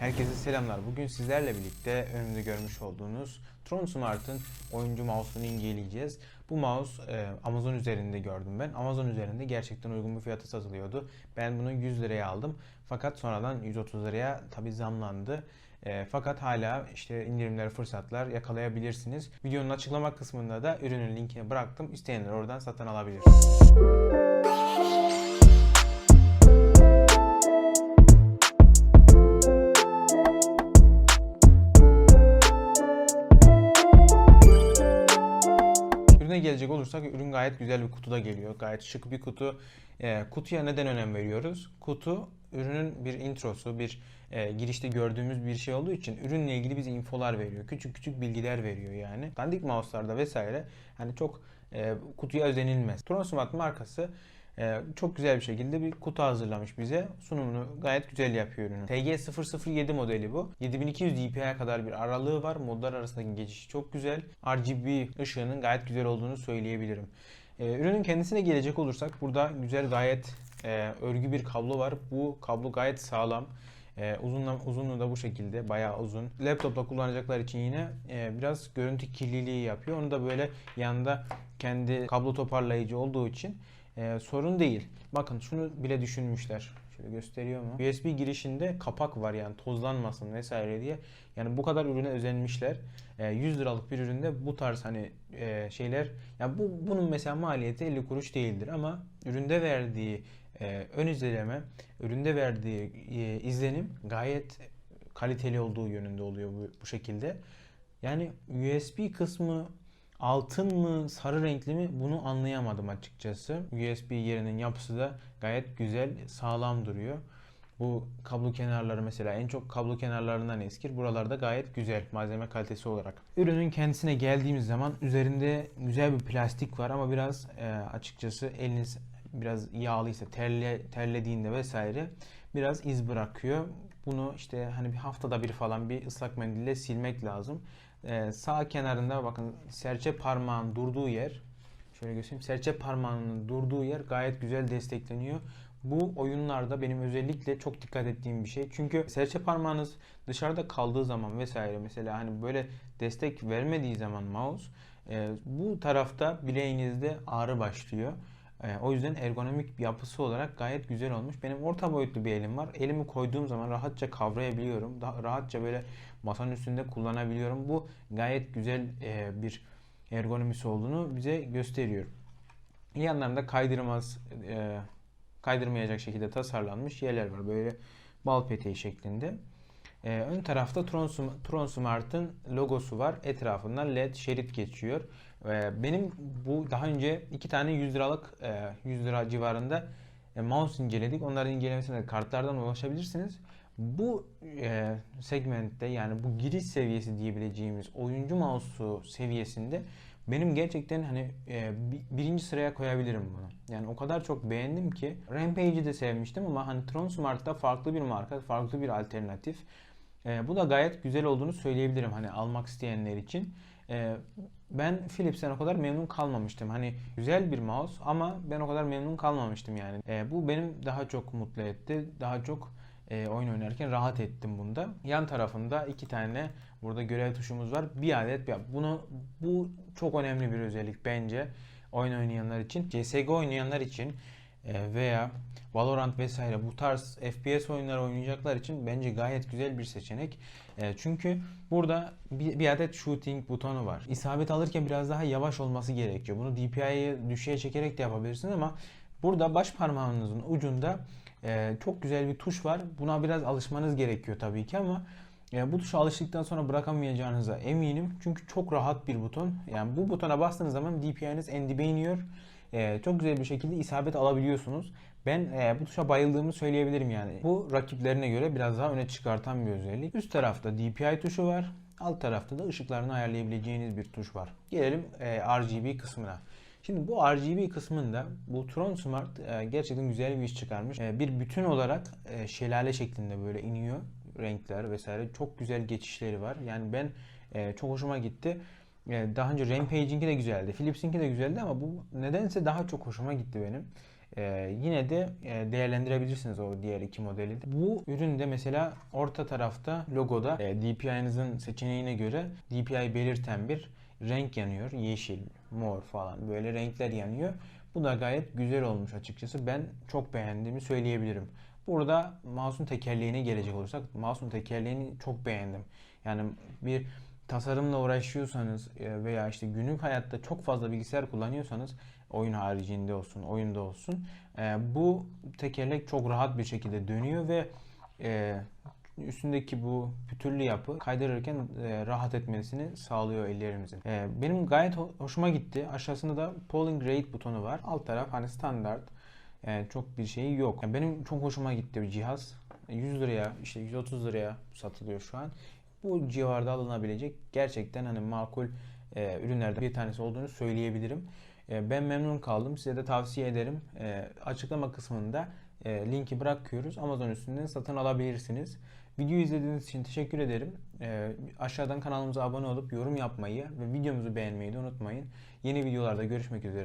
Herkese selamlar. Bugün sizlerle birlikte önümde görmüş olduğunuz Tron Smart'ın oyuncu mouse'unu inceleyeceğiz. Bu mouse e, Amazon üzerinde gördüm ben. Amazon üzerinde gerçekten uygun bir fiyata satılıyordu. Ben bunu 100 liraya aldım. Fakat sonradan 130 liraya tabi zamlandı. E, fakat hala işte indirimler, fırsatlar yakalayabilirsiniz. Videonun açıklama kısmında da ürünün linkini bıraktım. İsteyenler oradan satın alabilir. Ürüne gelecek olursak ürün gayet güzel bir kutuda geliyor. Gayet şık bir kutu. E, kutuya neden önem veriyoruz? Kutu ürünün bir introsu, bir e, girişte gördüğümüz bir şey olduğu için ürünle ilgili bize infolar veriyor. Küçük küçük bilgiler veriyor yani. Dandik mouse'larda vesaire hani çok e, kutuya özenilmez. Tronsmart markası e, çok güzel bir şekilde bir kutu hazırlamış bize. Sunumunu gayet güzel yapıyor ürünün. TG007 modeli bu. 7200 dpi'ye kadar bir aralığı var. Modlar arasındaki geçiş çok güzel. RGB ışığının gayet güzel olduğunu söyleyebilirim. E, ürünün kendisine gelecek olursak burada güzel gayet e, örgü bir kablo var. Bu kablo gayet sağlam. E, uzunla, uzunluğu da bu şekilde bayağı uzun. Laptopla kullanacaklar için yine e, biraz görüntü kirliliği yapıyor. Onu da böyle yanında kendi kablo toparlayıcı olduğu için e, sorun değil. Bakın şunu bile düşünmüşler. Şöyle gösteriyor mu? USB girişinde kapak var yani tozlanmasın vesaire diye. Yani bu kadar ürüne özenmişler. E, 100 liralık bir üründe bu tarz hani e, şeyler yani bu bunun mesela maliyeti 50 kuruş değildir ama üründe verdiği e, ön izleme, üründe verdiği e, izlenim gayet kaliteli olduğu yönünde oluyor bu, bu şekilde. Yani USB kısmı altın mı sarı renkli mi bunu anlayamadım açıkçası. USB yerinin yapısı da gayet güzel sağlam duruyor. Bu kablo kenarları mesela en çok kablo kenarlarından eskir. Buralarda gayet güzel malzeme kalitesi olarak. Ürünün kendisine geldiğimiz zaman üzerinde güzel bir plastik var ama biraz e, açıkçası eliniz biraz yağlıysa terle, terlediğinde vesaire biraz iz bırakıyor. Bunu işte hani bir haftada bir falan bir ıslak mendille silmek lazım. Ee, sağ kenarında bakın serçe parmağın durduğu yer şöyle göstereyim. Serçe parmağının durduğu yer gayet güzel destekleniyor. Bu oyunlarda benim özellikle çok dikkat ettiğim bir şey. Çünkü serçe parmağınız dışarıda kaldığı zaman vesaire mesela hani böyle destek vermediği zaman mouse e, bu tarafta bileğinizde ağrı başlıyor. E, o yüzden ergonomik bir yapısı olarak gayet güzel olmuş. Benim orta boyutlu bir elim var. Elimi koyduğum zaman rahatça kavrayabiliyorum. Daha rahatça böyle masanın üstünde kullanabiliyorum. Bu gayet güzel e, bir ergonomisi olduğunu bize gösteriyor. Yanlarında kaydırmaz, e, kaydırmayacak şekilde tasarlanmış yerler var. Böyle bal peteği şeklinde. E, ön tarafta Tron, Tron logosu var. Etrafından LED şerit geçiyor. E, benim bu daha önce iki tane 100 liralık e, 100 lira civarında e, mouse inceledik. Onların incelemesine kartlardan ulaşabilirsiniz. Bu e, segmentte yani bu giriş seviyesi diyebileceğimiz oyuncu mouse'u seviyesinde benim gerçekten hani e, birinci sıraya koyabilirim bunu. Yani o kadar çok beğendim ki Rampage'i de sevmiştim ama hani Tron Smart'ta farklı bir marka, farklı bir alternatif. E, bu da gayet güzel olduğunu söyleyebilirim hani almak isteyenler için. E, ben Philips'ten o kadar memnun kalmamıştım. Hani güzel bir mouse ama ben o kadar memnun kalmamıştım yani. E, bu benim daha çok mutlu etti. Daha çok e, oyun oynarken rahat ettim bunda. Yan tarafında iki tane burada görev tuşumuz var. Bir adet ya bunu bu çok önemli bir özellik bence oyun oynayanlar için. CS:GO oynayanlar için veya Valorant vesaire bu tarz FPS oyunları oynayacaklar için bence gayet güzel bir seçenek. E, çünkü burada bir, adet shooting butonu var. İsabet alırken biraz daha yavaş olması gerekiyor. Bunu DPI'yi düşüğe çekerek de yapabilirsiniz ama burada baş parmağınızın ucunda e, çok güzel bir tuş var. Buna biraz alışmanız gerekiyor tabii ki ama e, bu tuşa alıştıktan sonra bırakamayacağınıza eminim. Çünkü çok rahat bir buton. Yani bu butona bastığınız zaman DPI'niz en dibe iniyor. E, çok güzel bir şekilde isabet alabiliyorsunuz. Ben e, bu tuşa bayıldığımı söyleyebilirim yani. Bu rakiplerine göre biraz daha öne çıkartan bir özellik. Üst tarafta DPI tuşu var. Alt tarafta da ışıklarını ayarlayabileceğiniz bir tuş var. Gelelim e, RGB kısmına. Şimdi bu RGB kısmında bu Tron Smart e, gerçekten güzel bir iş çıkarmış. E, bir bütün olarak e, şelale şeklinde böyle iniyor renkler vesaire. Çok güzel geçişleri var. Yani ben e, çok hoşuma gitti. E, daha önce Rampage'inki de güzeldi. Philips'inki de güzeldi ama bu nedense daha çok hoşuma gitti benim. Ee, yine de e, değerlendirebilirsiniz o diğer iki modeli de. Bu üründe mesela orta tarafta logoda e, DPI'nızın seçeneğine göre DPI belirten bir renk yanıyor. Yeşil, mor falan böyle renkler yanıyor. Bu da gayet güzel olmuş açıkçası. Ben çok beğendiğimi söyleyebilirim. Burada mouse'un tekerleğine gelecek olursak mouse'un tekerleğini çok beğendim. Yani bir tasarımla uğraşıyorsanız e, veya işte günlük hayatta çok fazla bilgisayar kullanıyorsanız oyun haricinde olsun, oyunda olsun e, bu tekerlek çok rahat bir şekilde dönüyor ve e, üstündeki bu pütürlü yapı kaydırırken rahat etmesini sağlıyor ellerimizin. Benim gayet ho- hoşuma gitti. Aşağısında da polling rate butonu var. Alt taraf hani standart. Çok bir şeyi yok. Benim çok hoşuma gitti bir cihaz. 100 liraya işte 130 liraya satılıyor şu an. Bu civarda alınabilecek gerçekten hani makul e, ürünlerden bir tanesi olduğunu söyleyebilirim. E, ben memnun kaldım. Size de tavsiye ederim. E, açıklama kısmında e, linki bırakıyoruz. Amazon üstünden satın alabilirsiniz. Videoyu izlediğiniz için teşekkür ederim. E, aşağıdan kanalımıza abone olup yorum yapmayı ve videomuzu beğenmeyi de unutmayın. Yeni videolarda görüşmek üzere.